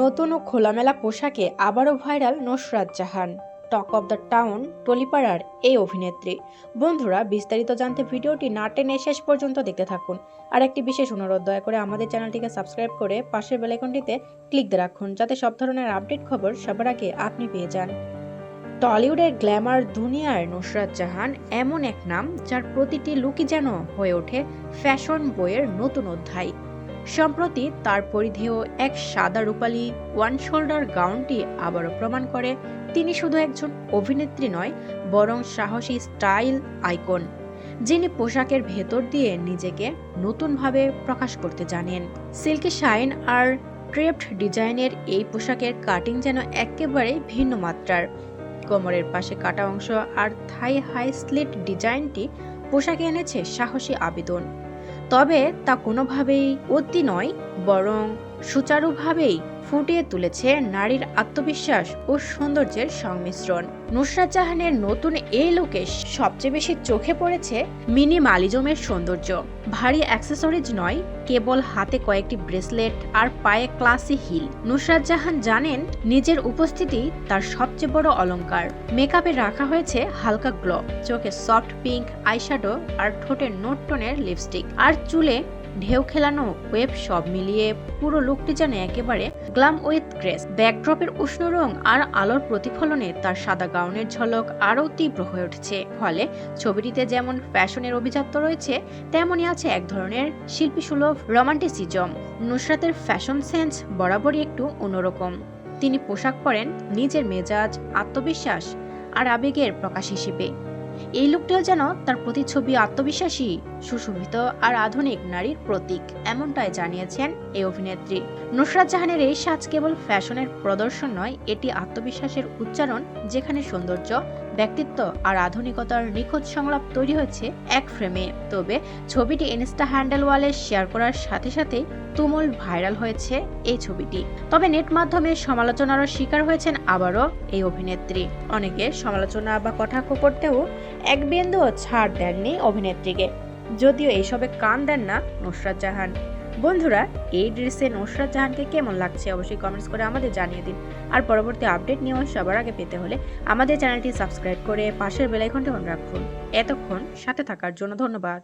নতুন ও খোলামেলা পোশাকে আবারও viral Nusrat Jahan. Talk of the town, টলিপাড়ার এই অভিনেত্রী। বন্ধুরা, বিস্তারিত জানতে ভিডিওটি না টেনে শেষ পর্যন্ত দেখতে থাকুন। আর একটি বিশেষ অনুরোধ, দয়া করে আমাদের চ্যানেলটিকে সাবস্ক্রাইব করে পাশের বেলাইকনটিতে ক্লিক দিয়ে রাখুন, যাতে সব ধরনের আপডেট খবর সবার আগে আপনি পেয়ে যান। টলিউডের গ্ল্যামার দুনিয়ার নুসরাত জাহান এমন এক নাম, যার প্রতিটি লুকই যেন হয়ে ওঠে ফ্যাশন বইয়ের নতুন অধ্যায়। সম্প্রতি তার পরিধেয় এক সাদা রূপালী ওয়ান শোল্ডার গাউনটি আবারও প্রমাণ করে তিনি শুধু একজন অভিনেত্রী নয়, বরং সাহসী স্টাইল আইকন, যিনি পোশাকের ভেতর দিয়ে নিজেকে নতুনভাবে প্রকাশ করতে জানেন। সিল্কি শাইন আর ক্রেপ্ট ডিজাইনের এই পোশাকের কাটিং যেন একেবারে ভিন্ন মাত্রার। কোমরের পাশে কাটা অংশ আর থাই হাই স্লিট ডিজাইনটি পোশাকে এনেছে সাহসী আবেদন। তবে তা কোনোভাবেই অতি নয় বরং সুচারুভাবেই ফুটিয়ে তুলেছে নারীর আত্মবিশ্বাস ও সৌন্দর্যের সংমিশ্রণ। নুসরাত জাহানের নতুন এই লুকে সবচেয়ে বেশি চোখে পড়েছে মিনিমালিজমের সৌন্দর্য। ভারী অ্যাক্সেসরিজ নয়, কেবল হাতে কয়েকটি ব্রেসলেট আর পায়ে ক্লাসি হিল। নুসরাত জাহান জানেন নিজের উপস্থিতি তার সবচেয়ে বড় অলংকার মেকআপে রাখা হয়েছে হালকা গ্লো, চোখে সফট পিঙ্ক আইশ্যাডো আর ঠোঁটে নোট টোনের লিপস্টিক। আর চুলে ঢেউ খেলানো ওয়েব সব মিলিয়ে পুরো লুকটি যেন একেবারে গ্লাম উইথ গ্রেস। ব্যাকড্রপের উষ্ণ রং আর আলোর প্রতিফলনে তার সাদা গাউনের ঝলক আরও তীব্র হয়ে উঠেছে। ফলে ছবিটিতে যেমন ফ্যাশনের অভিজাত্য রয়েছে তেমনই আছে এক ধরনের শিল্পীসুলভ রোমান্টিসিজম। নুসরাতের ফ্যাশন সেন্স বরাবরই একটু অন্যরকম। তিনি পোশাক পরেন, নিজের মেজাজ, আত্মবিশ্বাস আর আবেগের প্রকাশ হিসেবে। এই লোকটিও যেন তার প্রতিচ্ছবি আত্মবিশ্বাসী, সুশোভিত আর আধুনিক নারীর প্রতীক, এমনটাই জানিয়েছেন এই অভিনেত্রী। নুসরাত জাহানের এই সাজ কেবল ফ্যাশনের প্রদর্শন নয়, এটি আত্মবিশ্বাসের উচ্চারণ, যেখানে সৌন্দর্য ব্যক্তিত্ব আর আধুনিকতার নিখোঁজ সংলাপ তৈরি হয়েছে এক ফ্রেমে। তবে ছবিটি ইনস্টা হ্যান্ডেল ওয়ালে শেয়ার করার সাথে সাথে তুমুল ভাইরাল হয়েছে এই ছবিটি। তবে নেট মাধ্যমে সমালোচনারও শিকার হয়েছেন আবারও এই অভিনেত্রী। অনেকে সমালোচনা বা কটাক্ষ করতেও এক বিন্দুও ছাড় দেননি অভিনেত্রীকে। যদিও এইসবে কান দেন না নুসরাত জাহান। বন্ধুরা, এই ড্রেসে নুসরাত জাহানকে কেমন লাগছে অবশ্যই কমেন্টস করে আমাদের জানিয়ে দিন। আর পরবর্তী আপডেট নিয়েও সবার আগে পেতে হলে আমাদের চ্যানেলটি সাবস্ক্রাইব করে পাশের বেলাইকনটি অন রাখুন। এতক্ষণ সাথে থাকার জন্য ধন্যবাদ।